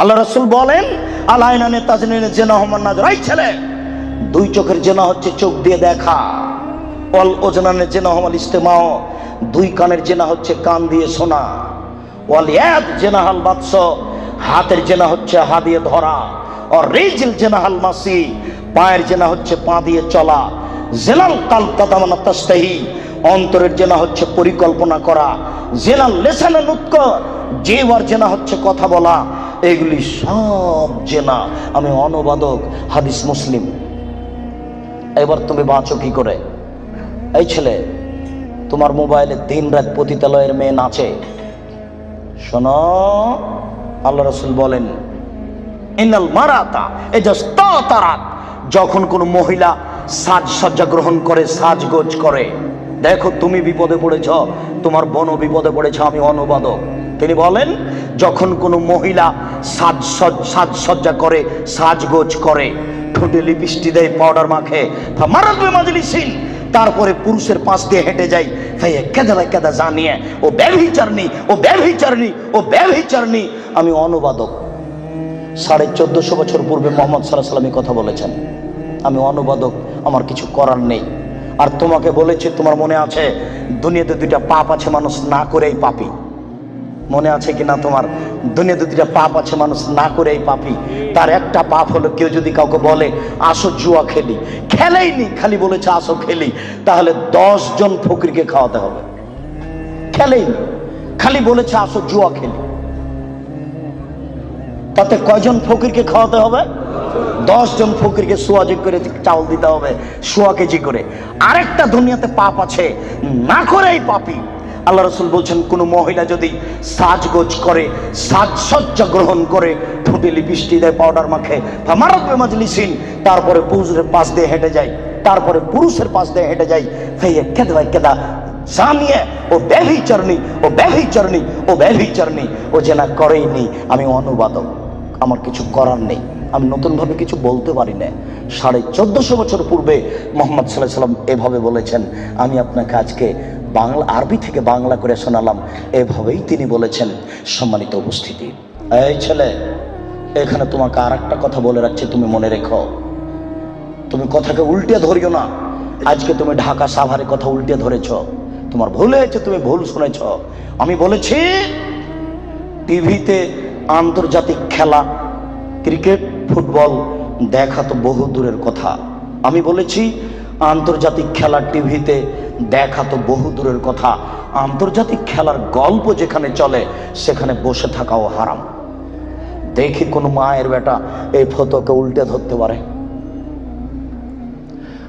আল্লাহ রসুল বলেন আলাইনানে তাজনিনে জেনা হমান নাজর। এই ছেলে, দুই চোখের জেনা হচ্ছে চোখ দিয়ে দেখা। অল ওজনানে জেনা হমাল ইস্তেমাও, দুই কানের জেনা হচ্ছে কান দিয়ে শোনা। ওয়াল ইয়াদ জেনা হাল বাদশ, হাতের জেনা হচ্ছে হা দিয়ে ধরা। আর রেজিল জেনা হাল মাসি, পায়ের জেনা হচ্ছে পা দিয়ে চলা। জেলাল কাল কাদামানা তাস্তাহি অন্তরের জেনা হচ্ছে পরিকল্পনা করা। জেলাল লেসানা নুৎক জেওয়ার জেনা হচ্ছে কথা বলা, এগুলি সব জেনা। আমি অনুবাদক, হাদিস মুসলিম। এবার তুমি বাঁচো কি করে? এই ছেলে, তোমার মোবাইলে দিন রাত পতিতালয়ের মেয়ে নাচে। শোনো, আল্লাহ রসুল বলেন ইনাল মারাতা যে যখন কোনো মহিলা সাজসজ্জা গ্রহণ করে, সাজগোজ করে দেখো তুমি বিপদে পড়েছ, তোমার বোনও বিপদে পড়েছ, আমি অনুবাদক। তিনি বলেন, যখন কোনো মহিলা সাজসজ, সাজসজ্জা করে, সাজগোজ করে, ঠোঁটে লিপস্টি দেয় পাউডার মাখে মাজলিসিন তারপরে পুরুষের পাশ দিয়ে হেঁটে যাই কেদা কেদা জানিয়ে ও ব্যভিচারনি ও ব্যভিচারনি ও ব্যভিচারনি আমি অনুবাদক। সাড়ে চোদ্দশো বছর পূর্বে মোহাম্মদ সাল্লাহ সাল্লাম কথা বলেছেন। আমি অনুবাদক, আমার কিছু করার নেই। আর তোমাকে বলেছি, তোমার মনে আছে, দুনিয়াতে দুইটা পাপ আছে মানুষ না করেই পাপি? মনে আছে কি না তোমার? দুনিয়াতে দুইটা পাপ আছে মানুষ না করেই পাপি। তার একটা পাপ হলো, কেউ যদি কাউকে বলে, আসো জুয়া খেলি। খেলেই নি খালি বলেছে, আসো খেলি। তাহলে জন ফকিরকে খাওয়াতে হবে। খেলেই নি খালি বলেছে, আসো জুয়া খেলি। তাতে কয়জন ফকিরকে খাওয়াতে হবে? দশ জন ফকিরকে সোয়াজি করে চাউল দিতে হবে সোয়া কেজি করে। আরেকটা দুনিয়াতে পাপ আছে, না করেই পাপি। আল্লাহ রসুল বলছেন, কোনো মহিলা যদি সাজগোজ করে, সাজসজ্জা গ্রহণ করে ঠোঁটে লিপস্টি দেয় পাউডার মাখে মারত মাজলিসিন, তারপরে পুরুষের পাশ দিয়ে হেঁটে যায়, তারপরে পুরুষের পাশ দিয়ে হেঁটে যায় কেদা ভাই কেদা, জানিয়ে, ও ব্যভিচারণী ও ব্যভিচারণী ও ব্যভিচারণী, ও যেনা করেইনি, আমি অনুবাদক। আমার কিছু করার নেই। আমি নতুনভাবে কিছু বলতে পারি না। সাড়ে চোদ্দশো বছর পূর্বে মোহাম্মদ সাল্লাহ সাল্লাম এভাবে বলেছেন, আমি আপনাকে আজকে বাংলা, আরবি থেকে বাংলা করে শোনালাম। এভাবেই তিনি বলেছেন সম্মানিত উপস্থিতি। এই ছেলে, এখানে তোমাকে আর একটা কথা বলে রাখছি, তুমি মনে রেখো। তুমি কথাকে উল্টে ধরিও না। আজকে তুমি ঢাকা সাভারে কথা উল্টে ধরেছ। তোমার ভুল হয়েছে, তুমি ভুল শুনেছ। আমি বলেছি, টিভিতে আন্তর্জাতিক খেলা, ক্রিকেট, ফুটবল, দেখা তো বহু দূরের কথা। আমি বলেছি, আন্তর্জাতিক খেলা টিভিতে দেখা তো বহু দূরের কথা। আন্তর্জাতিক খেলার গল্প যেখানে চলে, সেখানে বসে থাকাও হারাম। দেখি কোনো মায়ের বেটা এই ফতোকে উল্টে ধরতে পারে।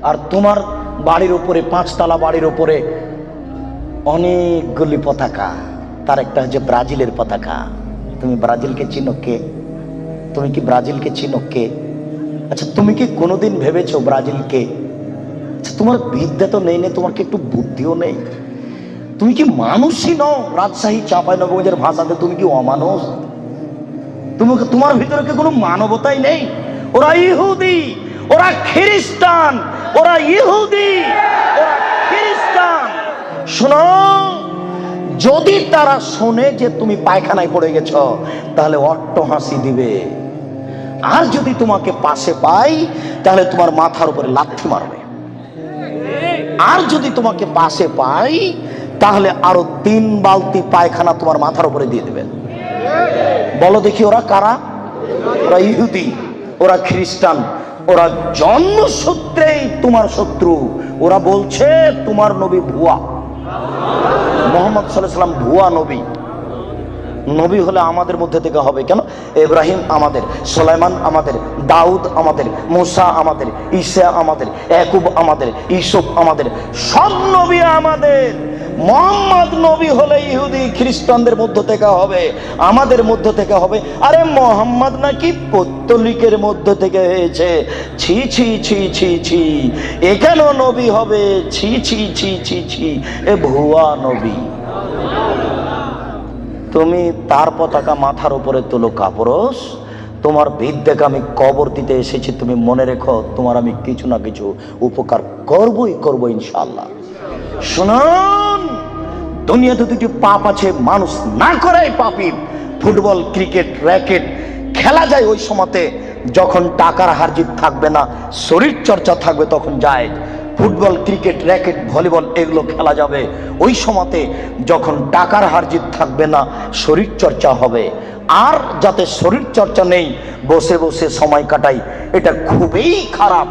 আর তোমার বাড়ির উপরে, পাঁচতলা বাড়ির উপরে অনেকগুলি পতাকা। তার একটা হচ্ছে ব্রাজিলের পতাকা। তুমি ব্রাজিলকে চিনো কে? তুমি কি ব্রাজিলকে চিনো কে? আচ্ছা তুমি কি কোনোদিন ভেবেছো ব্রাজিলকে? আচ্ছা তোমার বিদ্যা তো নেই নেই তোমার কি একটু বুদ্ধিও নেই? তুমি কি মানুষই নও? রাজশাহী, চাঁপাইনবাবগঞ্জের ভাষাতে তুমি কি অমানুষ? তুমি তোমার ভিতরে কি কোনো মানবতাই নেই? ওরা ইহুদি, ওরা খ্রিস্টান, ওরা ইহুদি, ওরা খ্রিস্টান। শোনো যদি তারা শোনে যে তুমি পায়খানায় পড়ে গেছ, তাহলে অট্ট হাসি দিবে। আর যদি তোমাকে পাশে পাই, তাহলে তোমার মাথার উপরে লাথি মারবে। আর যদি তোমাকে পাশে পাই, তাহলে আরও তিন বালতি পায়খানা তোমার মাথার উপরে দিয়ে দেবে। বলো দেখি ওরা কারা? ওরা ইহুদি, ওরা খ্রিস্টান, ওরা জন্মসূত্রেই তোমার শত্রু। ওরা বলছে, তোমার নবী ভুয়া। মোহাম্মদ সাল্লাম ভুয়া নবী। নবী হলে আমাদের মধ্যে থেকে হবে কেন? ইব্রাহিম আমাদের, সোলাইমান আমাদের, দাউদ আমাদের, মুসা আমাদের, ঈসা আমাদের একুব আমাদের ইসুফ আমাদের, সব নবী আমাদের। মোহাম্মদ নবী হলে ইহুদি খ্রিস্টানদের মধ্য থেকে হবে, আমাদের মধ্য থেকে হবে। আরে মোহাম্মদ নাকি পত্তলিকের মধ্য থেকে হয়েছে। ছি ছি ছি ছি ছি। এখানেও নবী হবে? ছি ছি ছি ছি ছি। এ ভুয়া নবী। তুমি তার পতাকা মাথার উপরে তুলো, কাপড়স। তোমার বিদ্যাকে আমি কবর দিতে এসেছি, তুমি মনে রেখো, তোমার আমি কিছু না কিছু উপকার করবই, করব ইনশাল্লাহ শুনুন দুনিয়াতে দুটি পাপ আছে, মানুষ না করাই পাপি। ফুটবল, ক্রিকেট, র্যাকেট, খেলা যায় ওই সময়তে। যখন টাকার হারজিত থাকবে না, শরীর চর্চা থাকবে, তখন যায়। ফুটবল, ক্রিকেট, র্যাকেট, ভলিবল, এগুলো খেলা যাবে। ওই সময়তে যখন টাকার হারজিত থাকবে না, শরীর চর্চা হবে। আর যাতে শরীর চর্চা নেই, বসে বসে সময় কাটাই, এটা খুবই খারাপ।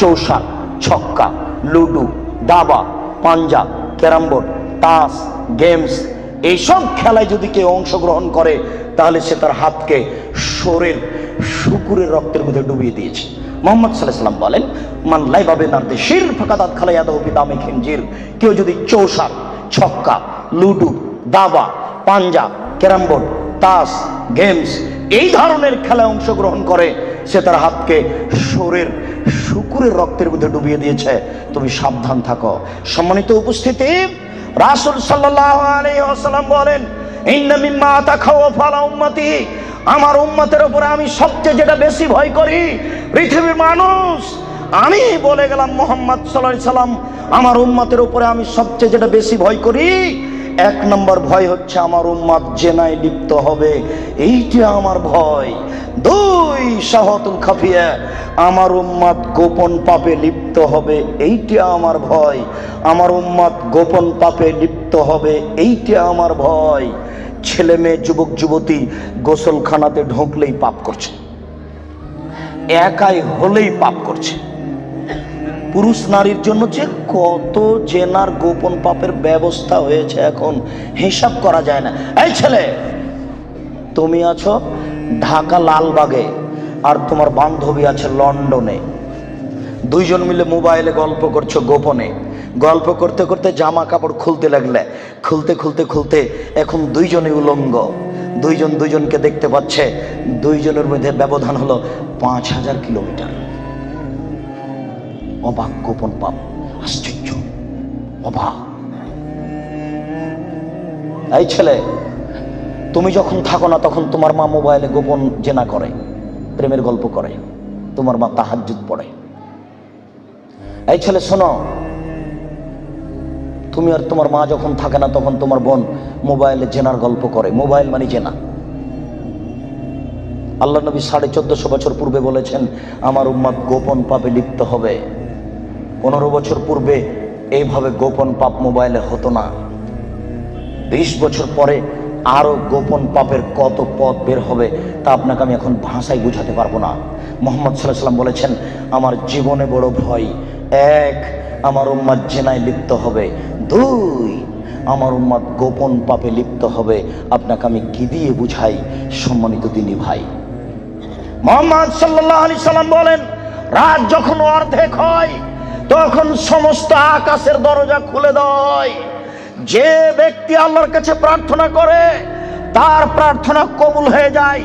চৌসা ছক্কা, লুডু, দাবা, পাঞ্জা, ক্যারাম বোর্ড তাস, গেমস, এইসব খেলায় যদি কেউ অংশগ্রহণ করে, তাহলে সে তার হাতকে শরীর, শুকুরের রক্তের মধ্যে ডুবিয়ে দিয়েছে। মোহাম্মদ সাল্লাহ সাল্লাম বলেন, মান লাইবাবে নারদে শির ফাঁকাদাত খালাইয়াদ পিতামে খিনজির। কেউ যদি চৌসার, ছক্কা, লুডু, দাবা পাঞ্জা ক্যারাম বোর্ড, তাস, গেমস, এই ধরনের খেলায় অংশগ্রহণ করে, সে তার হাতকে শরীর, শুকুরের রক্তের মধ্যে ডুবিয়ে দিয়েছে। তুমি সাবধান থাকো। সম্মানিত উপস্থিতি রাসুল আলাইহি বলেন আমার উম্মতের উপরে আমি সবচেয়ে যেটা বেশি ভয় করি, পৃথিবীর মানুষ। আমি বলে গেলাম মোহাম্মদ সাল্লাহ সাল্লাম আমার উম্মতের উপরে আমি সবচেয়ে যেটা বেশি ভয় করি, এক নম্বর ভয় হচ্ছে আমার উম্মাদ জেনায় লিপ্ত হবে। এইটা আমার ভয়। দুই শাহতুল খাফিয়া, আমার উম্মাদ গোপন পাপে লিপ্ত হবে, এইটা আমার ভয়। আমার উম্মাদ গোপন পাপে লিপ্ত হবে, এইটা আমার ভয়। ছেলে মেয়ে, যুবক, যুবতী গোসলখানাতে ঢুকলেই পাপ করছে। একাই হলেই পাপ করছে। পুরুষ নারীর জন্য যে কত জেনার গোপন পাপের ব্যবস্থা হয়েছে এখন, হিসাব করা যায় না। এই ছেলে, তুমি আছো? ঢাকা লালবাগে আর তোমার বান্ধবী আছে লন্ডনে। দুইজন মিলে মোবাইলে গল্প করছ গোপনে। গল্প করতে করতে জামা কাপড় খুলতে লাগলে। খুলতে খুলতে খুলতে এখন দুইজনে উলঙ্গ। দুইজন দুইজনকে দেখতে পাচ্ছে। দুইজনের মধ্যে ব্যবধান হলো পাঁচ হাজার কিলোমিটার। অবাক গোপন পাপ, আশ্চর্য, অবাক। এই ছেলে তুমি যখন থাকো না, তখন তোমার মা মোবাইলে গোপন জেনা করে, প্রেমের গল্প করে। তোমার মা তাহাজ্জুদ পড়ে। এই ছেলে, শোনো। তুমি আর তোমার মা যখন থাকে না, তখন তোমার বোন মোবাইলে জেনার গল্প করে। মোবাইল মানে জেনা। আল্লাহ নবী সাড়ে চোদ্দশো বছর পূর্বে বলেছেন, আমার উম্মাদ গোপন পাপে লিপ্ত হবে। পনেরো বছর পূর্বে এইভাবে গোপন পাপ মোবাইলে হতো না। বিশ বছর পরে আরও গোপন পাপের কত পথ বের হবে তা আপনাকে আমি এখন ভাষায় বুঝাতে পারব না। মোহাম্মদ সাল্লাহ সাল্লাম বলেছেন, আমার জীবনে বড় ভয়। এক, আমার উম্মাদ জেনায় লিপ্ত হবে। দুই, আমার উম্মাদ গোপন পাপে লিপ্ত হবে। আপনাকে আমি কি দিয়ে বুঝাই? সম্মানিত তিনি ভাই। মোহাম্মদ সাল্লাহ আলি সাল্লাম বলেন, রাত যখন অর্ধেক হয়, তখন সমস্ত আকাশের দরজা খুলে দেয়। যে ব্যক্তি আল্লাহর কাছে প্রার্থনা করে, তার প্রার্থনা কবুল হয়ে যায়।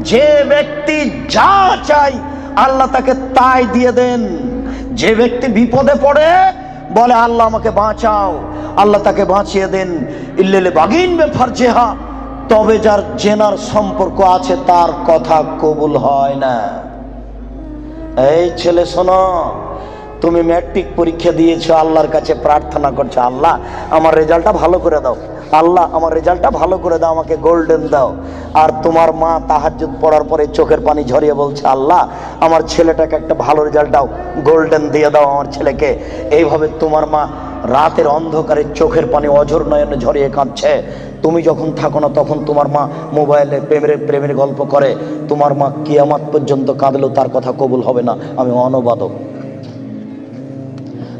যে ব্যক্তি যা চাই আল্লাহ তাকে তাই দিয়ে দেন। যে ব্যক্তি বিপদে পড়ে, বলে, আল্লাহ আমাকে বাঁচাও, আল্লাহ তাকে বাঁচিয়ে দেন। ইল্লেলে বাগিন বেফার জেহা তবে যার জেনার সম্পর্ক আছে, তার কথা কবুল হয় না। এই ছেলে শোনো তুমি ম্যাট্রিক পরীক্ষা দিয়েছ, আল্লাহর কাছে প্রার্থনা করছ, আল্লাহ, আমার রেজাল্টটা ভালো করে দাও। আল্লাহ, আমার রেজাল্টটা ভালো করে দাও, আমাকে গোল্ডেন দাও। আর তোমার মা তাহাজ্জুদ পড়ার পরে চোখের পানি ঝরিয়ে বলছে, আল্লাহ, আমার ছেলেটাকে একটা ভালো রেজাল্ট দাও গোল্ডেন দিয়ে দাও আমার ছেলেকে। এইভাবে তোমার মা রাতের অন্ধকারে চোখের পানি অঝর নয়নে ঝরিয়ে কাঁদছে। তুমি যখন থাকো না, তখন তোমার মা মোবাইলে প্রেমের প্রেমের গল্প করে। তোমার মা কিয়ামাত পর্যন্ত কাঁদলেও তার কথা কবুল হবে না। আমি অনবাদক।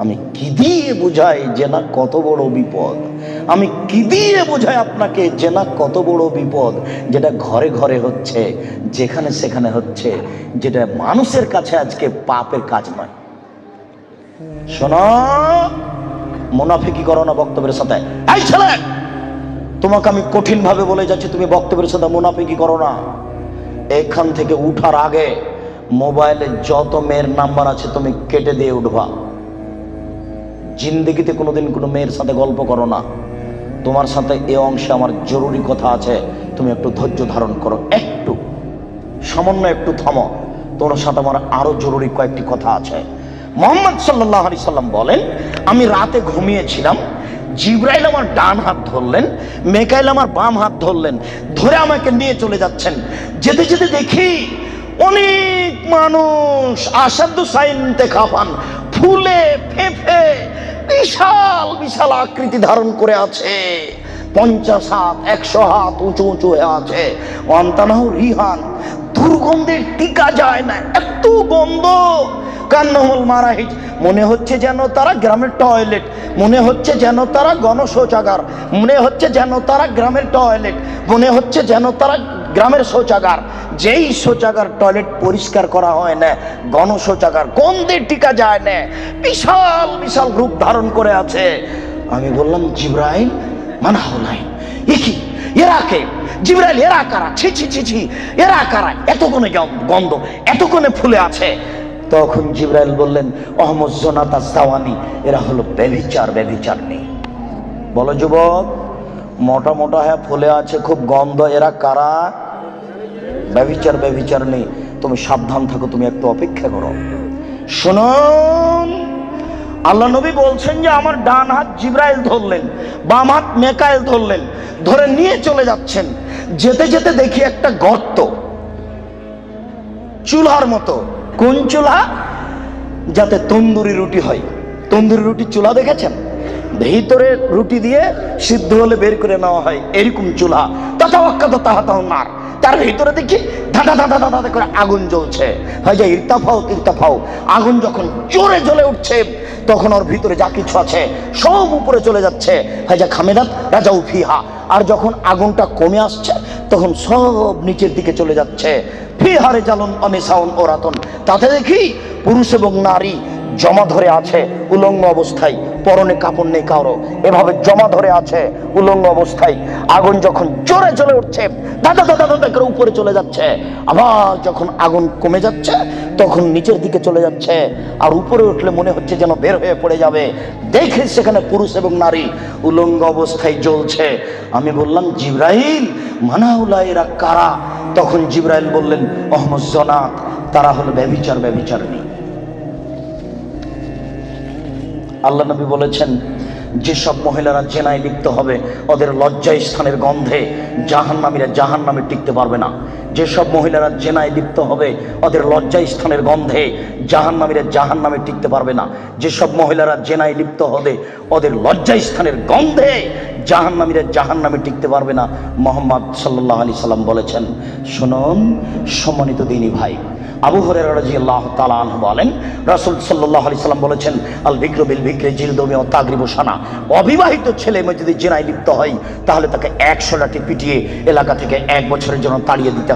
আমি কি দিয়ে বুঝাই যে না কত বড় বিপদ? আমি কি দিয়ে বুঝাই আপনাকে যে না কত বড় বিপদ? যেটা ঘরে ঘরে হচ্ছে, যেখানে সেখানে হচ্ছে, যেটা মানুষের কাছে আজকে পাপের কাজ নয়। শোনো, মুনাফিকি করো না বক্তব্যের সাথে। এই ছেলে, তোমাকে আমি কঠিন ভাবে বলে যাচ্ছি, তুমি বক্তব্যের সাথে মুনাফিকি করো না। এখান থেকে উঠার আগে মোবাইলে যত মেয়ের নাম্বার আছে, তুমি কেটে দিয়ে উঠবা। জিন্দিগিতে কোনোদিন কোনো মেয়ের সাথে গল্প করো না। তোমার সাথে এ অংশে আমার জরুরি কথা আছে, তুমি একটু ধৈর্য ধারণ করো। একটু, সামান্য একটু থামো। তোমার সাথে আমার আরও জরুরি কয়েকটি কথা আছে। মোহাম্মদ সাল্লাহ আলি সাল্লাম বলেন, আমি রাতে ঘুমিয়েছিলাম, জিব্রাইল আমার ডান হাত ধরলেন, মেকাইল আমার বাম হাত ধরলেন, ধরে আমাকে নিয়ে চলে যাচ্ছেন। যেতে যেতে দেখি অনেক মানুষ আসাদ্দ সাইনতে দেখা পান। ফুলে ফেফে বিশাল বিশাল আকৃতি ধারণ করে আছে। পঞ্চাশ হাত, একশো হাত উঁচু উঁচু হয়ে আছে। অন্তানাহ রিহান দুর্গন্ধের টিকা যায় না, এত গন্ধ। কান্নমল মারাহিজ, মনে হচ্ছে যেন তারা গ্রামের টয়লেট। মনে হচ্ছে যেন তারা গণশৌচাগার। মনে হচ্ছে যেন তারা গ্রামের টয়লেট। মনে হচ্ছে যেন তারা গ্রামের শৌচাগার, যেই শৌচাগার টয়লেট পরিষ্কার করা হয় না, গণশৌচাগার গন্ধে টিকা যায় না, বিশাল বিশাল রূপ ধারণ করে আছে। আমি বললাম, জিব্রাইল মানা হলাই কি? এরা কে? জিব্রাইল, এরা কারা? ছি ছি ছি ছি, এরা কারা? এতক্ষণে গন্ধ, এতক্ষণে ফুলে আছে। তখন জিব্রাইল বললেন, অহমদ জোনাতা সাওয়ানি, এরা হলো ব্যভিচার ব্যভিচার নেই। বলো, যুবক মোটা মোটা হ্যাঁ ফুলে আছে, খুব গন্ধ। এরা কারা? ব্যভিচার ব্যভিচার নেই। তুমি সাবধান থাকো, তুমি একটু অপেক্ষা করো। শুনুন, আল্লাহ নবী বলছেন যে আমার ডান হাত জিব্রাইল ধরলেন, বাম হাত মেকাইল ধরলেন, ধরে নিয়ে চলে যাচ্ছেন। যেতে যেতে দেখি একটা গর্ত, চুলার মতো। কোন চুলা? যাতে তন্দুরি রুটি হয়। তন্দুরি রুটি চুলা দেখেছেন? ভিতরে রুটি দিয়ে সিদ্ধ হলে বের করে নেওয়া হয়, এরকম চুলা। তথা অক্ষত তাহা তাহ নার। তার ভিতরে দেখি ধাঁধা ধাঁধা ধাঁধা করে আগুন জ্বলছে। হয় যে ইর্তাফাও তির্তাফাও আগুন যখন জোরে জ্বলে উঠছে, তখন ওর ভিতরে যা কিছু আছে সব উপরে চলে যাচ্ছে। হয় যা খামেদাত রাজা উফিহা আর যখন আগুনটা কমে আসছে, তখন সব নিচের দিকে চলে যাচ্ছে। ফিহারে জ্বালন অনিসাউন ওরাতন। তাতে দেখি পুরুষ এবং নারী জমা ধরে আছে উলঙ্গ অবস্থায়, পরনে কাপড় নেই কারও। এভাবে জমা ধরে আছে উলঙ্গ অবস্থায়। আগুন যখন জোরে চলে উঠছে দাদা দাদা দাদা করে উপরে চলে যাচ্ছে। আবার যখন আগুন কমে যাচ্ছে, তখন নিচের দিকে চলে যাচ্ছে। আর উপরে উঠলে মনে হচ্ছে যেন বের হয়ে পড়ে যাবে। দেখে সেখানে পুরুষ এবং নারী উলঙ্গ অবস্থায় জ্বলছে। আমি বললাম জিব্রাহিল মানাউলা এরা কারা? তখন জিব্রাইল বললেন, অহমদ জনাত তারা হলো ব্যবিচার ব্যবিচার আল্লাহ নবী বলেছেন, যেসব মহিলারা জেনায় লিপ্ত হবে, ওদের লজ্জায় স্থানের গন্ধে জাহান নামীরা জাহান নামে টিকতে পারবে না। যেসব মহিলারা জেনায় লিপ্ত হবে, ওদের লজ্জা স্থানের গন্ধে জাহান নামীরা জাহান নামে টিকতে পারবে না। যেসব মহিলারা জেনায় লিপ্ত হবে, ওদের লজ্জা স্থানের গন্ধে জাহান নামীরা জাহান নামে টিকতে পারবে না। মোহাম্মদ সাল্লাহ আলি সাল্লাম বলেছেন, শুনুন, সম্মানিত দিনী ভাই, আবু হরে রাদিয়াল্লাহু তাআলা তালান বলেন, রাসূল সাল্লাল্লাহু আলাইহি সাল্লাম বলেছেন আল বিক্র বিল বিক্রে জিলদমি ও তাগরিবু সানা, অবিবাহিত ছেলে মেয়ে যদি জেনায় লিপ্ত হয়, তাহলে তাকে একশো লাঠি পিটিয়ে এলাকা থেকে এক বছরের জন্য তাড়িয়ে দিতে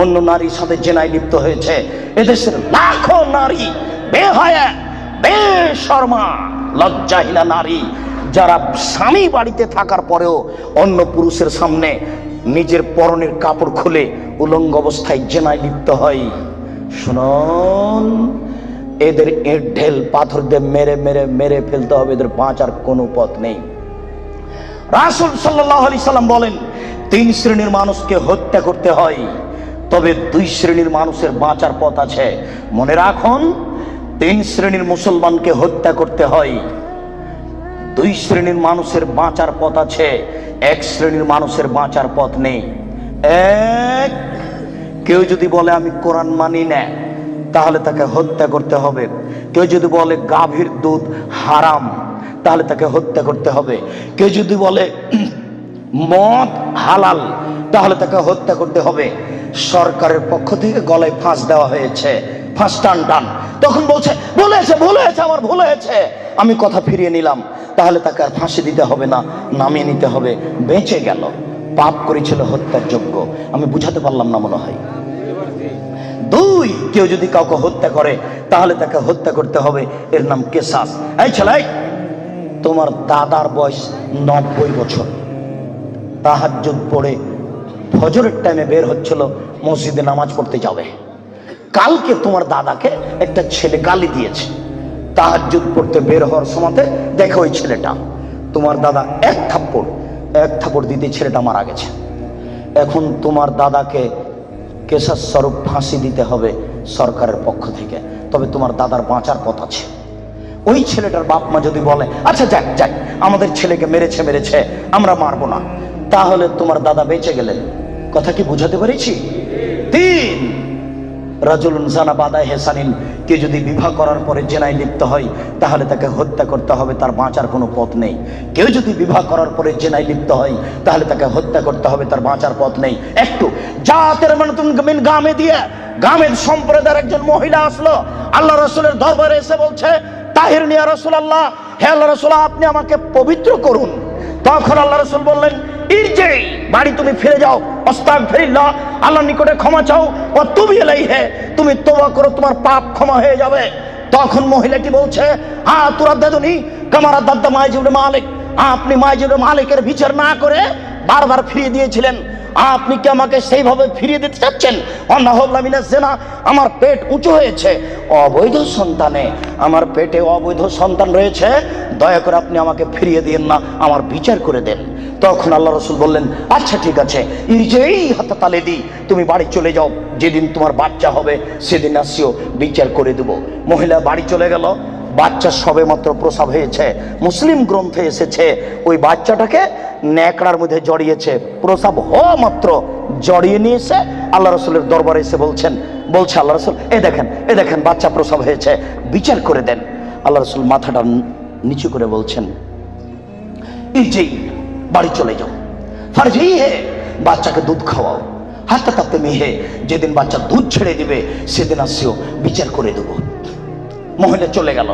অন্য নারীর সাথে জেনায় লিপ্ত হয়েছে। এদেশের লাখো নারী বেহায়া, বেশর্মা, লজ্জাহীনা নারী যারা স্বামী বাড়িতে থাকার পরেও অন্য পুরুষের সামনে নিজের পরনের কাপড় খুলে উলঙ্গ অবস্থায় জেনায় লিপ্ত হয়। শুনুন, এদের এর ঢেল পাথর দিয়ে মেরে মেরে মেরে ফেলতে হবে। এদের বাঁচার কোনো পথ নেই। রাসুল সাল্লাহ আলি সাল্লাম বলেন, তিন শ্রেণির মানুষকে হত্যা করতে হয়। তবে দুই শ্রেণির মানুষের বাঁচার পথ আছে। মনে রাখুন, তিন শ্রেণির মুসলমানকে হত্যা করতে হয়। দুই শ্রেণির মানুষের বাঁচার পথ আছে, এক শ্রেণির মানুষের বাঁচার পথ নেই। এক, কেউ যদি বলে, আমি কোরআন মানি না, তাহলে তাকে হত্যা করতে হবে। কেউ যদি বলে, গাভীর দুধ হারাম, তাহলে তাকে হত্যা করতে হবে। কেউ যদি বলে, মদ হালাল, তাহলে তাকে হত্যা করতে হবে। সরকারের পক্ষ থেকে গলায় ফাঁস দেওয়া হয়েছে। ফাঁস টান টান। তখন বলছে বলেছে বলেছে আমার ভুল হয়েছে। আমি কথা ফিরিয়ে নিলাম। তাহলে তাকে আর ফাঁসি দিতে হবে না, নামিয়ে নিতে হবে। বেঁচে গেল। পাপ করেছিল হত্যার যোগ্য আমি বুঝাতে পারলাম না মনে হয়। দুই, কেউ যদি কাউকে হত্যা করে, তাহলে তাকে হত্যা করতে হবে। এর নাম কেসাস। এই ছেলে তোমার দাদার বয়স নব্বই বছর। তাহাজ্জুদ পড়ে ফজরের টাইমে বের হচ্ছিল, মসজিদে নামাজ পড়তে যাবে। কালকে তোমার দাদাকে একটা ছেলে গালি দিয়েছে। তাহাজ্জুদ পড়তে বের হওয়ার সময়তে দেখো ওই ছেলেটা। তোমার দাদা এক থাপ্পড় এক থাপ্পড় দিতে ছেলেটা মারা গেছে। এখন তোমার দাদাকে কেশার স্বরূপ ফাঁসি দিতে হবে সরকারের পক্ষ থেকে। তবে তোমার দাদার বাঁচার পথ আছে। ওই ছেলেটার বাপ মা যদি বলে আচ্ছা যাক যাক, আমাদের ছেলেকে মেরেছে মেরেছে, আমরা মারবো না। তাহলে তোমার দাদা বেঁচে গেলেন। কথা কি বুঝাতে পেরেছি? তিন। রাজুলুন বাদায় যদি বিবাহ করার পরে জেনায় হয়, তাহলে তাকে হত্যা করতে হবে, তার বাঁচার কোনো পথ নেই। কেউ যদি বিবাহ করার পরে জেনায় হয়, তাহলে তাকে হত্যা করতে হবে, তার বাঁচার পথ নেই। একটু মানে মিন দিয়ে, গামের সম্প্রদায়ের একজন মহিলা আসলো, আল্লাহ রসুলের দরবারে এসে বলছে, তাহির নিয়া রসুল আল্লাহ হে আল্লাহ রসুল, আপনি আমাকে পবিত্র করুন। তখন আল্লাহ রসুল বললেন ইরজেই বাড়ি তুমি ফিরে যাও। অস্তাক ফেরিল্লা আল্লাহর নিকটে ক্ষমা চাও। ও তুমি এলাই হে তুমি তোবা করো, তোমার পাপ ক্ষমা হয়ে যাবে। তখন মহিলাটি বলছে, হা, তোরা দাদুনি, কামারা দাদা মাইজুর মালিক। আপনি মাইজুর মালিকের বিচার না করে বারবার ফিরিয়ে দিয়েছিলেন। আপনি কি আমাকে সেইভাবে ফিরিয়ে দিতে চাচ্ছেন? জেনা, আমার পেট উঁচু হয়েছে। অবৈধ সন্তানে, আমার পেটে অবৈধ সন্তান রয়েছে। দয়া করে আপনি আমাকে ফিরিয়ে দিন না, আমার বিচার করে দেন। তখন আল্লাহ রসুল বললেন আচ্ছা ঠিক আছে, ইরজেই হাতা তালে দি তুমি বাড়ি চলে যাও, যেদিন তোমার বাচ্চা হবে, সেদিন আসিও, বিচার করে দেব। মহিলা বাড়ি চলে গেল বাচ্চা সবে মাত্র প্রসব হয়েছে। মুসলিম গ্রন্থে এসেছে, ওই বাচ্চাটাকে ন্যাকড়ার মধ্যে জড়িয়েছে। প্রসাব হওয়া মাত্র জড়িয়ে নিয়ে এসে আল্লাহ রসুলের দরবারে এসে বলছেন, বলছে আল্লাহ রসুল, এ দেখেন এ দেখেন, বাচ্চা প্রসাব হয়েছে, বিচার করে দেন। আল্লাহ রসুল মাথাটা নিচু করে বলছেন, এই বাড়ি চলে যাও। ফারজি হে, বাচ্চাকে দুধ খাওয়াও। হাতে তাতে মেহে যেদিন বাচ্চা দুধ ছেড়ে দিবে, সেদিন আসিও, বিচার করে দেবো। মহিলা চলে গেল।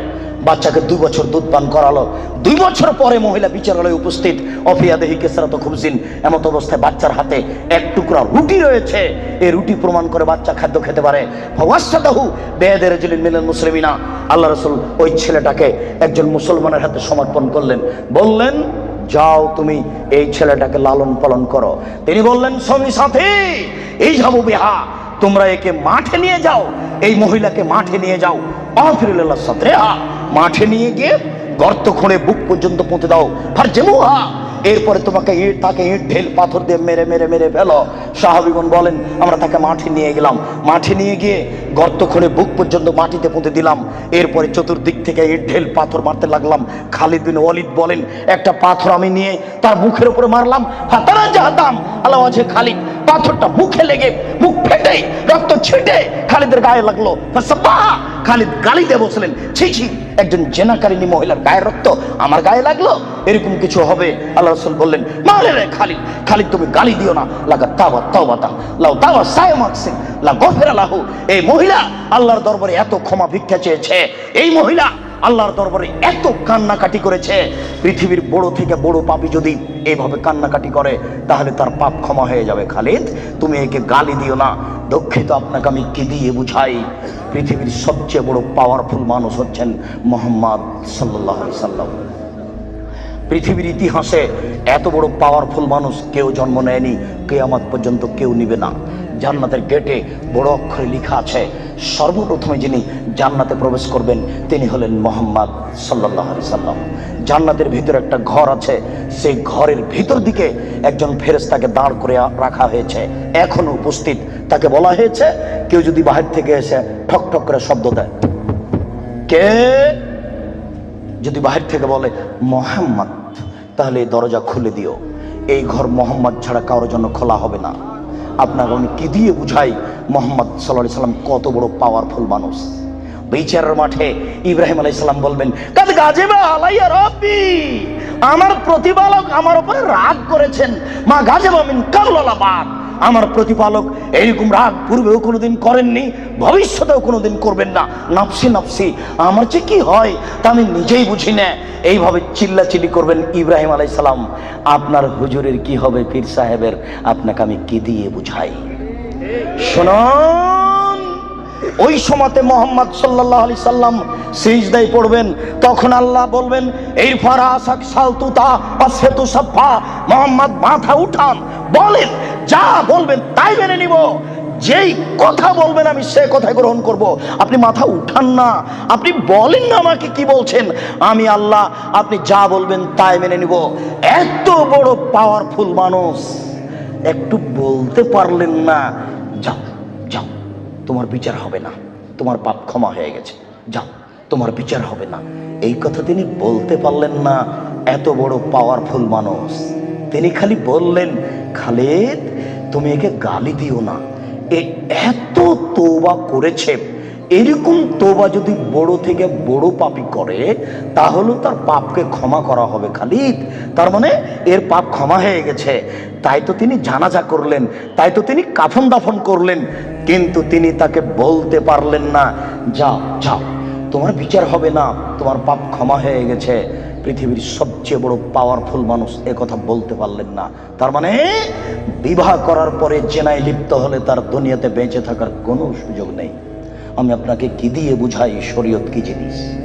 বাচ্চাকে দুই বছর দুধ পান করালো। দুই বছর পরে মহিলা বিচারালয়ে উপস্থিত। অফিয়া দেহি কেসরা তো খুবজিন এমত অবস্থায় বাচ্চার হাতে এক টুকরা রুটি রয়েছে। এই রুটি প্রমাণ করে বাচ্চা খাদ্য খেতে পারে। ভবাসাদাহু বেদের জলিন মিলেন মুসলিমিনা। আল্লাহ রসুল ওই ছেলেটাকে একজন মুসলমানের হাতে সমর্পণ করলেন। বললেন, যাও তুমি এই ছেলেটাকে লালন পালন করো। তিনি বললেন সঙ্গী সাথী এই যাব বিহা। তোমরা একে মাঠে নিয়ে যাও, এই মহিলাকে মাঠে নিয়ে যাও। অফিরুল্লাহ সাথে মাঠে নিয়ে গিয়ে গর্ত খুঁড়ে বুক পর্যন্ত পুঁতে দাও। আর যেমুহা এরপরে তোমাকে ইট, তাকে ইট, ঢেল, পাথর দিয়ে মেরে মেরে মেরে ফেলো। সাহাবিগুন বলেন, আমরা তাকে মাঠে নিয়ে গেলাম। মাঠে নিয়ে গিয়ে গর্ত খুঁড়ে বুক পর্যন্ত মাটিতে পুঁতে দিলাম। এরপরে চতুর্দিক থেকে ইট, ঢেল, পাথর মারতে লাগলাম। খালিদ বিন ওয়ালিদ বলেন, একটা পাথর আমি নিয়ে তার মুখের উপরে মারলাম। হাতারা জাহাতাম আল্লাহ আছে খালিদ, পাথরটা মুখে লেগে, মুখ রক্ত ছিটে খালিদের গায়ে লাগল। খালিদ বসলেন ছি ছি, একজন জেনাকারিনী মহিলার রক্ত আমার গায়ে লাগল, এরকম কিছু হবে? আল্লাহ রসুল বললেন মালে রে খালিদ খালিদ তুমি গালি দিও না। লাগা তাওয়া তাওবাতা লাও তাওয়া সায় মাকসিন লা গফিরা এই মহিলা আল্লাহর দরবারে এত ক্ষমা ভিক্ষা চেয়েছে। এই মহিলা আল্লাহর দরবারে এত কান্নাকাটি করেছে, পৃথিবীর বড় থেকে বড় পাপি যদি এইভাবে কান্নাকাটি করে, তাহলে তার পাপ ক্ষমা হয়ে যাবে। খালিদ, তুমি একে গালি দিও না। দুঃখিত আপনাকে আমি কি দিয়ে বুঝাই? পৃথিবীর সবচেয়ে বড় পাওয়ারফুল মানুষ হচ্ছেন মোহাম্মদ সাল্লাহ সাল্লাম। পৃথিবীর ইতিহাসে এত বড় পাওয়ারফুল মানুষ কেউ জন্ম নেয়নি, কেয়ামত পর্যন্ত কেউ নিবে না। জান্নাতের গেটে বড় অক্ষরে লেখা আছে, সর্বপ্রথমে যিনি জান্নাতে প্রবেশ করবেন, তিনি হলেন মোহাম্মদ সাল্লাহ সাল্লাম। জান্নাতের ভিতরে একটা ঘর আছে, সেই ঘরের ভিতর দিকে একজন ফেরেস্তাকে দাঁড় করে রাখা হয়েছে। এখনও উপস্থিত। তাকে বলা হয়েছে, কেউ যদি বাহির থেকে এসে ঠক ঠক করে শব্দ দেয়। কে? যদি বাহির থেকে বলে, মোহাম্মদ তাহলে এই দরজা খুলে দিও। এই ঘর মোহাম্মদ ছাড়া কারোর জন্য খোলা হবে না। আপনাকে আমি কি দিয়ে বুঝাই? মোহাম্মদ সাল্লাহ সাল্লাম কত বড় পাওয়ারফুল মানুষ। বিচারের মাঠে ইব্রাহিম আলাই সাল্লাম বলবেন কাল গাজেবা আলাইয়া রব্বি, আমার প্রতিপালক আমার উপরে রাগ করেছেন, মা গাজেবা মিন কাবলাবাদ আমার প্রতিপালক এইরকম রাগ পূর্বেও কোনোদিন করেননি, ভবিষ্যতেও কোনোদিন করবেন না। নাপসি নাপসি আমার যে কি হয় তা আমি নিজেই বুঝি না। এইভাবে চিল্লাচিল্লি করবেন ইব্রাহিম আলাইসালাম আপনার হুজুরের কি হবে পীর সাহেবের? আপনাকে আমি কি দিয়ে বুঝাই? শুনুন। ওই সময়তে মোহাম্মদ সাল্লাহ আলি সাল্লাম সিজদাই পড়বেন, তখন আল্লাহ বলবেন, এই ফারা বা সেতু সাফা। মোহাম্মদ মাথা উঠান, বলেন, যা বলবেন তাই মেনে নিব। যেই কথা বলবেন আমি সে কথা গ্রহণ করব। আপনি মাথা উঠান না। আপনি বলেন না আমাকে কি বলছেন। আমি আল্লাহ, আপনি যা বলবেন তাই মেনে নিব। এত বড় পাওয়ারফুল মানুষ, একটু বলতে পারলেন না। যাও তোমার বিচার হবে না। তোমার পাপ ক্ষমা হয়ে গেছে। যাও, তোমার বিচার হবে না। এই কথা তিনি বলতে পারলেন না। এত বড় পাওয়ারফুল মানুষ। তিনি খালি বললেন, খালেদ, তুমি একে গালি দিও না। এ এত তোবা করেছে এরকম তোবা যদি বড় থেকে বড় পাপি করে তাহলে তার পাপকে ক্ষমা করা হবে খালিদ। তার মানে এর পাপ ক্ষমা হয়ে গেছে। তাই তো তিনি জানাজা করলেন, তাই তো তিনি কাফন দাফন করলেন, কিন্তু তিনি তাকে বলতে পারলেন না, যাও যাও, তোমার বিচার হবে না, তোমার পাপ ক্ষমা হয়ে গেছে। পৃথিবীর সবচেয়ে বড় পাওয়ারফুল মানুষ এ কথা বলতে পারলেন না। তার মানে বিবাহ করার পরে জেনায় লিপ্ত হলে তার দুনিয়াতে বেঁচে থাকার কোনো সুযোগ নেই। আমি আপনাকে কি দিয়ে বুঝাই? শরীয়ত কি জিনিস?